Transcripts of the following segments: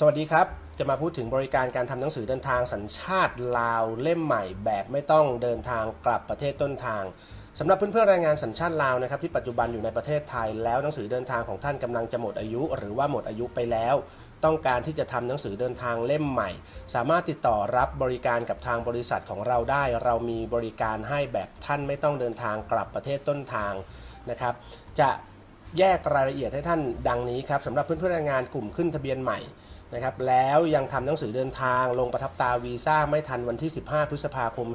สวัสดีครับ จะมาพูดถึงบริการการทำหนังสือเดินทางสัญชาติลาวเล่มใหม่ แบบไม่ต้องเดินทางกลับประเทศต้นทางสำหรับเพื่อนๆแรงงานสัญชาติลาวนะครับที่ปัจจุบันอยู่ในประเทศไทย แล้วหนังสือเดินทางของท่านกำลังจะหมดอายุ หรือว่าหมดอายุไปแล้ว ต้องการที่จะทำหนังสือเดินทางเล่มใหม่ สามารถติดต่อรับบริการกับทางบริษัทของเราได้ เรามีบริการให้แบบท่านไม่ต้องเดินทางกลับประเทศต้นทางนะครับ จะแยกรายละเอียดให้ท่านดังนี้ครับสำหรับเพื่อนๆแรงงานกลุ่มขึ้นทะเบียนใหม่ นะครับแล้วยังทำหนังสือเดินทางลงประทับตาวีซ่าไม่ทันวันที่ 15 พฤษภาคม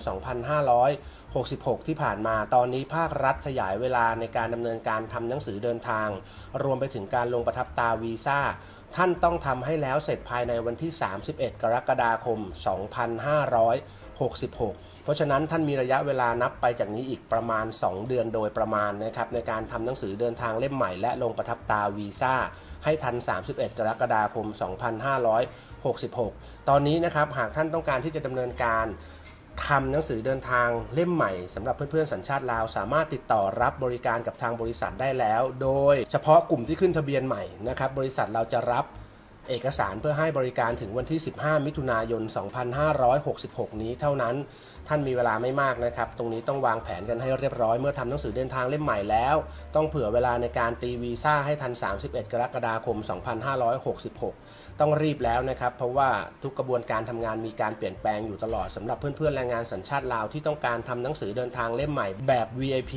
2566 ที่ผ่านมาตอนนี้ภาครัฐขยายเวลาในการดำเนินการทำหนังสือเดินทาง รวมไปถึงการลงประทับตาวีซ่า ท่านต้องทำให้แล้วเสร็จภายในวันที่ 31 กรกฎาคม 2566 เพราะฉะนั้นท่านมีระยะเวลานับไปจากนี้อีกประมาณ 2 เดือนโดยประมาณนะครับในการทำหนังสือเดินทางเล่มใหม่และลงประทับตาวีซ่าให้ทัน 31 กรกฎาคม 2566 ตอนนี้นะครับหากท่านต้องการที่จะดำเนินการ ทำหนังสือเดินทางเล่มใหม่สำหรับเพื่อนๆสัญชาติลาว สามารถติดต่อรับบริการกับทางบริษัทได้แล้ว โดยเฉพาะกลุ่มที่ขึ้นทะเบียนใหม่นะครับบริษัทเราจะรับ เอกสารเพื่อให้บริการถึงวันที่ 15 มิถุนายน 2566 นี้เท่านั้น ท่านมีเวลาไม่มากนะครับ ตรงนี้ต้องวางแผนกันให้เรียบร้อย เมื่อทำหนังสือเดินทางเล่มใหม่แล้ว ต้องเผื่อเวลาในการตีวีซ่าให้ทัน 31 กรกฎาคม 2566 ต้องรีบแล้วนะครับ เพราะว่าทุกกระบวนการทำงานมีการเปลี่ยนแปลงอยู่ตลอดสำหรับเพื่อนๆแรงงานสัญชาติลาวที่ต้องการทำหนังสือเดินทางเล่มใหม่แบบ VIP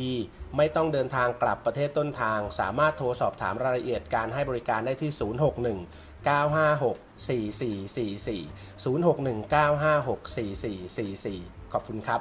ไม่ต้องเดินทางกลับประเทศต้นทาง สามารถโทรสอบถามรายละเอียดการให้บริการได้ที่ 061 956 4444 061 956 4444 ขอบคุณครับ